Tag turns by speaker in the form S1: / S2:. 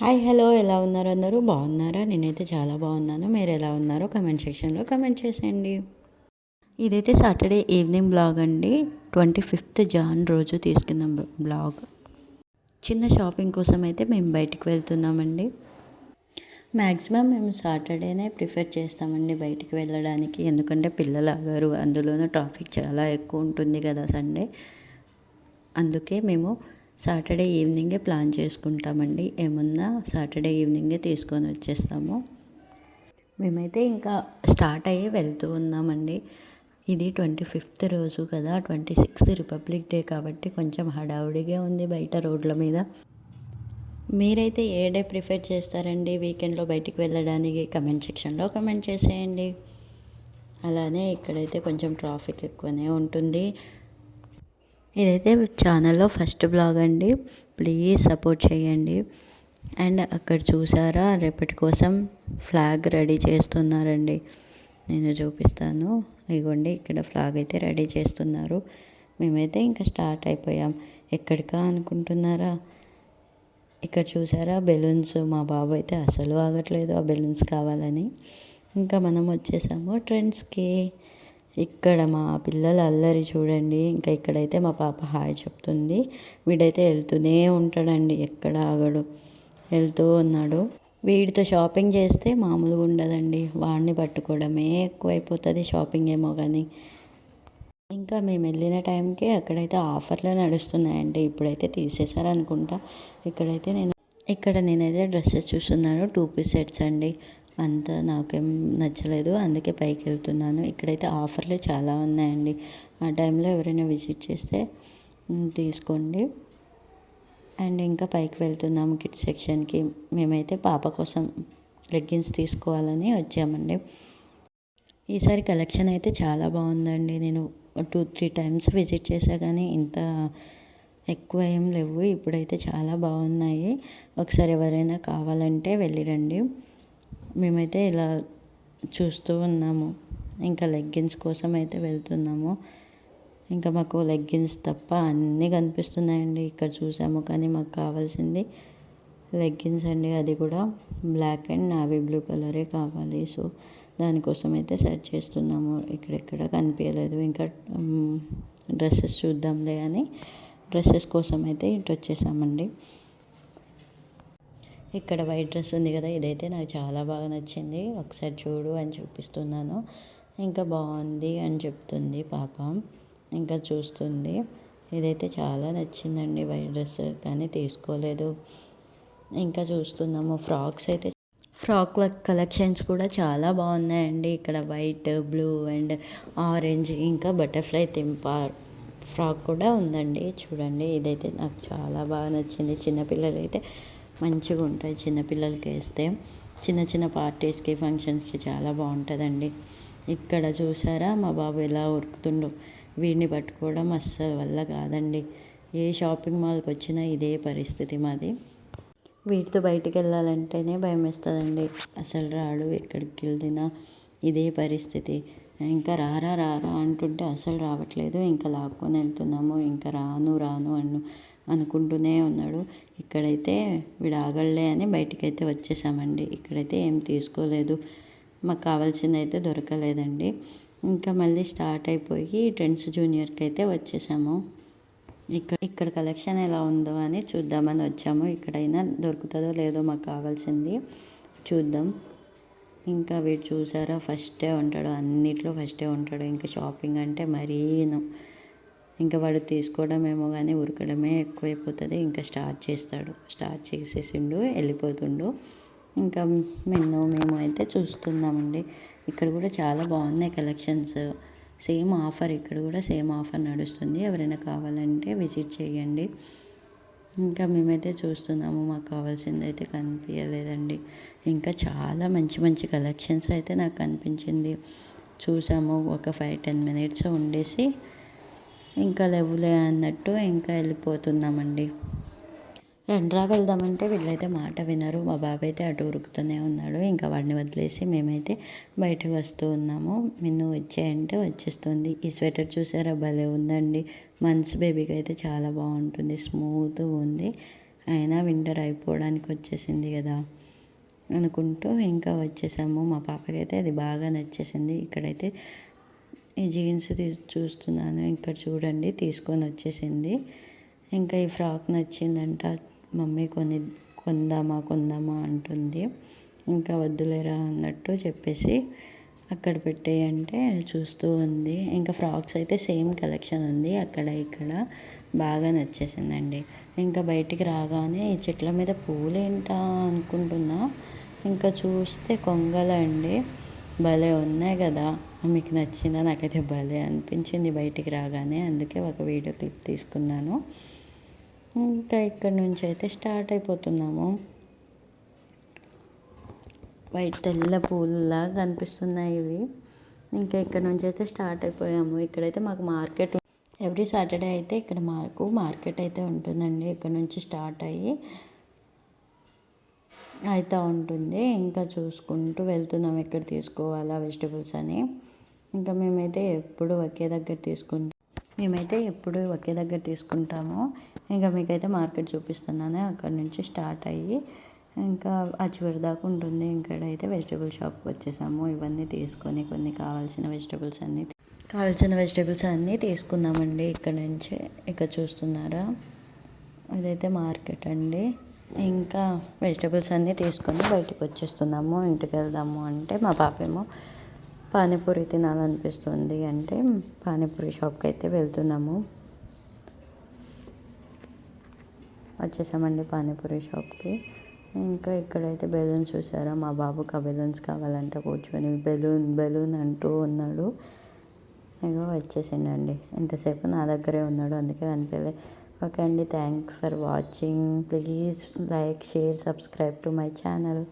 S1: Hi hello ఎలా ఉన్నారు అందరూ? బాగున్నారా? నేనైతే చాలా బాగున్నాను. మీరు ఎలా ఉన్నారో కమెంట్ సెక్షన్లో కమెంట్ చేసేయండి. ఇదైతే సాటర్డే ఈవినింగ్ బ్లాగ్ అండి. ట్వంటీ ఫిఫ్త్ జాన్ రోజు తీసుకున్న బ్లాగ్. చిన్న షాపింగ్ కోసం అయితే మేము బయటికి వెళ్తున్నామండి. మ్యాక్సిమం మేము సాటర్డేనే ప్రిఫర్ చేస్తామండి బయటికి వెళ్ళడానికి. ఎందుకంటే పిల్లలు ఆగారు అందులోనూ ట్రాఫిక్ చాలా ఎక్కువ ఉంటుంది కదా సండే. అందుకే మేము సాటర్డే ఈవినింగే ప్లాన్ చేసుకుంటామండి. ఏమున్నా సాటర్డే ఈవినింగే తీసుకొని వచ్చేస్తాము. మేమైతే ఇంకా స్టార్ట్ అయ్యి వెళ్తూ ఉన్నామండి. ఇది ట్వంటీ ఫిఫ్త్ రోజు కదా ట్వంటీ సిక్స్త్ రిపబ్లిక్ డే కాబట్టి కొంచెం హడావుడిగా ఉంది బయట రోడ్ల మీద. మీరైతే ఏ డే ప్రిఫర్ చేస్తారండి వీకెండ్లో బయటికి వెళ్ళడానికి? కమెంట్ సెక్షన్లో కమెంట్ చేసేయండి. అలానే ఇక్కడైతే కొంచెం ట్రాఫిక్ ఎక్కువనే ఉంటుంది. ఇదైతే ఛానల్లో ఫస్ట్ బ్లాగ్ అండి. ప్లీజ్ సపోర్ట్ చేయండి. అండ్ అక్కడ చూసారా రేపటి కోసం ఫ్లాగ్ రెడీ చేస్తున్నారండి. నేను చూపిస్తాను. ఇగోండి ఇక్కడ ఫ్లాగ్ అయితే రెడీ చేస్తున్నారు. మేమైతే ఇంకా స్టార్ట్ అయిపోయాం. ఎక్కడికా అనుకుంటున్నారా? ఇక్కడ చూసారా బెలూన్స్. మా బాబు అయితే అసలు ఆగట్లేదు ఆ బెలూన్స్ కావాలని. ఇంకా మనం వచ్చేసాము ట్రెండ్స్కి. ఇక్కడ మా పిల్లల అల్లరి చూడండి. ఇంకా ఇక్కడైతే మా పాప హాయ్ చెప్తుంది. వీడైతే వెళ్తూనే ఉంటాడండి. ఎక్కడ ఆగడు. వెళ్తూ ఉన్నాడు. వీడితో షాపింగ్ చేస్తే మామూలుగా ఉండదండి. వాడిని పట్టుకోవడమే ఎక్కువైపోతుంది షాపింగ్ ఏమో కానీ ఇంకా మేము వెళ్ళిన టైంకి అక్కడైతే ఆఫర్లు నడుస్తున్నాయండి. ఇప్పుడైతే తీసేశారు అనుకుంటా ఇక్కడైతే నేను ఇక్కడ నేనైతే డ్రెస్సెస్ చూస్తున్నాను. టూ పీస్ సెట్స్ అండి. అంత నాకేం నచ్చలేదు. అందుకే పైకి వెళ్తున్నాను ఇక్కడైతే ఆఫర్లు చాలా ఉన్నాయండి. ఆ టైంలో ఎవరైనా విజిట్ చేస్తే తీసుకోండి. అండ్ ఇంకా పైకి వెళ్తున్నాము కిడ్స్ సెక్షన్కి. మేమైతే పాప కోసం లెగ్గిన్స్ తీసుకోవాలని వచ్చామండి. ఈసారి కలెక్షన్ అయితే చాలా బాగుందండి. నేను టూ త్రీ టైమ్స్ విజిట్ చేసా కానీ ఇంత ఎక్కువ ఏం లేవు. ఇప్పుడైతే చాలా బాగున్నాయి. ఒకసారి ఎవరైనా కావాలంటే వెళ్ళిరండి. మేమైతే ఇలా చూస్తూ ఉన్నాము. ఇంకా లెగ్గిన్స్ కోసం అయితే వెళ్తున్నాము. ఇంకా మాకు లెగ్గిన్స్ తప్ప అన్నీ కనిపిస్తున్నాయండి. ఇక్కడ చూసాము కానీ మాకు కావాల్సింది లెగ్గిన్స్ అండి. అది కూడా బ్లాక్ అండ్ నావీ బ్లూ కలరే కావాలి. సో దానికోసం అయితే సెర్చ్ చేస్తున్నాము. ఇక్కడెక్కడ కనిపించలేదు ఇంకా డ్రెస్సెస్ చూద్దాంలే అని డ్రెస్సెస్ కోసం అయితే ఇటు వచ్చేసామండి. ఇక్కడ వైట్ డ్రెస్ ఉంది కదా ఇదైతే నాకు చాలా బాగా నచ్చింది. ఒకసారి చూడు అని చూపిస్తున్నాను. ఇంకా బాగుంది అని చెప్తుంది పాప. ఇంకా చూస్తుంది. ఇదైతే చాలా నచ్చిందండి వైట్ డ్రెస్ కానీ తీసుకోలేదు. ఇంకా చూస్తున్నాము ఫ్రాక్స్ అయితే. ఫ్రాక్ కలెక్షన్స్ కూడా చాలా బాగున్నాయండి. ఇక్కడ వైట్ బ్లూ అండ్ ఆరెంజ్ ఇంకా బటర్ఫ్లై తెంప ఫ్రాక్ కూడా ఉందండి. చూడండి ఇదైతే నాకు చాలా బాగా నచ్చింది. చిన్నపిల్లలైతే మంచిగా ఉంటాయి చిన్నపిల్లలకి వేస్తే. చిన్న చిన్న పార్టీస్కి ఫంక్షన్స్కి చాలా బాగుంటుందండి. ఇక్కడ చూసారా మా బాబు ఎలా ఉరుకుతుండో. వీడిని పట్టుకోవడం అస్సలు వల్ల కాదండి. ఏ షాపింగ్ మాల్కి వచ్చినా ఇదే పరిస్థితి మాది. వీటితో బయటికి వెళ్ళాలంటేనే భయం వేస్తుందండి. అసలు రాడు ఎక్కడికి వెళ్ళినా ఇదే పరిస్థితి. ఇంకా రారా రారా అంటుంటే అసలు రావట్లేదు. ఇంకా లాక్కొని వెళ్తున్నాము. ఇంకా రాను రాను అన్ను. అనుకుంటూనే ఉన్నాడు. ఇక్కడైతే వీడు ఆగలే అని బయటికైతే వచ్చేసామండి. ఇక్కడైతే ఏం తీసుకోలేదు. మాకు కావాల్సింది అయితే దొరకలేదండి. ఇంకా మళ్ళీ స్టార్ట్ అయిపోయి ట్రెండ్స్ జూనియర్కి అయితే వచ్చేసాము. ఇక్కడ ఇక్కడ కలెక్షన్ ఎలా ఉందో అని చూద్దామని వచ్చాము. ఇక్కడైనా దొరుకుతుందో లేదో మాకు కావాల్సింది చూద్దాం. ఇంకా వీడు చూసారా? ఫస్టే ఉంటాడు. అన్నిట్లో ఫస్టే ఉంటాడు. ఇంకా షాపింగ్ అంటే మరీను. ఇంకా వాడు తీసుకోవడమేమో కానీ ఉరకడమే ఎక్కువైపోతుంది. ఇంకా స్టార్ట్ చేస్తాడు. స్టార్ట్ చేసేసిండు వెళ్ళిపోతుండు. ఇంకా మేము మేము అయితే చూస్తున్నామండి. ఇక్కడ కూడా చాలా బాగున్నాయి కలెక్షన్స్. సేమ్ ఆఫర్ ఇక్కడ కూడా సేమ్ ఆఫర్ నడుస్తుంది. ఎవరైనా కావాలంటే విజిట్ చేయండి. ఇంకా మేమైతే చూస్తున్నాము. మాకు కావాల్సింది అయితే కనిపించలేదండి ఇంకా చాలా మంచి మంచి కలెక్షన్స్ అయితే నాకు కనిపించింది. చూసాము. ఒక ఫైవ్ టెన్ మినిట్స్ ఉండేసి ఇంకా లేవులే అన్నట్టు ఇంకా వెళ్ళిపోతున్నామండి. రెండ్రా వెళ్దామంటే వీళ్ళైతే మాట వినరు. మా బాబాయ్ అయితే అటు ఉరుకుతూనే ఉన్నాడు. ఇంకా వాడిని వదిలేసి మేమైతే బయటకు వస్తూ ఉన్నాము. నిన్ను వచ్చేయంటే వచ్చేస్తుంది. ఈ స్వెటర్ చూసారా? భలే ఉందండి. మంత్స్ బేబీకి అయితే చాలా బాగుంటుంది. స్మూత్గా ఉంది. అయినా వింటర్ అయిపోవడానికి వచ్చేసింది కదా అనుకుంటూ ఇంకా వచ్చేసాము. మా పాపకైతే అది బాగా నచ్చేసింది. ఇక్కడైతే ఈ జీన్స్ తీ చూస్తున్నాను. ఇక్కడ చూడండి తీసుకొని వచ్చేసింది. ఇంకా ఈ ఫ్రాక్ నచ్చిందంట. మమ్మీ కొని కొందామా కొందామా అంటుంది. ఇంకా వద్దులేరా అన్నట్టు చెప్పేసి అక్కడ పెట్టేయంటే చూస్తూ ఉంది. ఇంకా ఫ్రాక్స్ అయితే సేమ్ కలెక్షన్ ఉంది. అక్కడ ఇక్కడ బాగా నచ్చేసిందండి. ఇంకా బయటికి రాగానే ఈ చెట్ల మీద పూలేంటా అనుకుంటున్నా. ఇంకా చూస్తే కొంగలండి. భలే ఉన్నాయి కదా. మీకు నచ్చిందా? నాకైతే భలే అనిపించింది బయటికి రాగానే. అందుకే ఒక వీడియో క్లిప్ తీసుకున్నాను. ఇంకా ఇక్కడ నుంచి అయితే స్టార్ట్ అయిపోతున్నాము. వైట్ తెల్ల పూలులా కనిపిస్తున్నాయి ఇవి. ఇంకా ఇక్కడ నుంచి అయితే స్టార్ట్ అయిపోయాము. ఇక్కడైతే మాకు మార్కెట్ ఎవ్రీ సాటర్డే అయితే ఇక్కడ మాకు మార్కెట్ అయితే ఉంటుందండి. ఇక్కడ నుంచి స్టార్ట్ అయ్యి అవుతూ ఉంటుంది. ఇంకా చూసుకుంటూ వెళ్తున్నాం ఎక్కడ తీసుకోవాలా వెజిటబుల్స్ అని. ఇంకా మేమైతే ఎప్పుడు ఒకే దగ్గర తీసుకుంటాం మేమైతే ఎప్పుడు ఒకే దగ్గర తీసుకుంటాము. ఇంకా మీకైతే మార్కెట్ చూపిస్తున్నాను. అక్కడ నుంచి స్టార్ట్ అయ్యి ఇంకా ఆ చివరి దాకా ఉంటుంది. ఇక్కడైతే వెజిటబుల్ షాప్కి వచ్చేసాము. ఇవన్నీ తీసుకొని కొన్ని కావాల్సిన వెజిటబుల్స్ అన్నీ కావాల్సిన వెజిటబుల్స్ అన్నీ తీసుకుందామండి. ఇక్కడ నుంచి. ఇక్కడ చూస్తున్నారా? ఇదైతే మార్కెట్ అండి. ఇంకా వెజిటబుల్స్ అన్నీ తీసుకొని బయటకు వచ్చేస్తున్నాము. ఇంటికి వెళ్దాము అంటే మా పాప ఏమో పానీపూరి తినాలనిపిస్తుంది అంటే పానీపూరి షాప్కి అయితే వెళ్తున్నాము. వచ్చేసామండి పానీపూరి షాప్కి ఇంకా ఇక్కడైతే బెలూన్స్ చూసారా? మా బాబుకి ఆ బెలూన్స్ కావాలంటే కూర్చొని. బెలూన్ బెలూన్ అంటూ ఉన్నాడు. ఇగో వచ్చేసిండండి. ఇంతసేపు నా దగ్గరే ఉన్నాడు అందుకే అనిపించలే ఓకే అండి thanks for watching please like share subscribe to my channel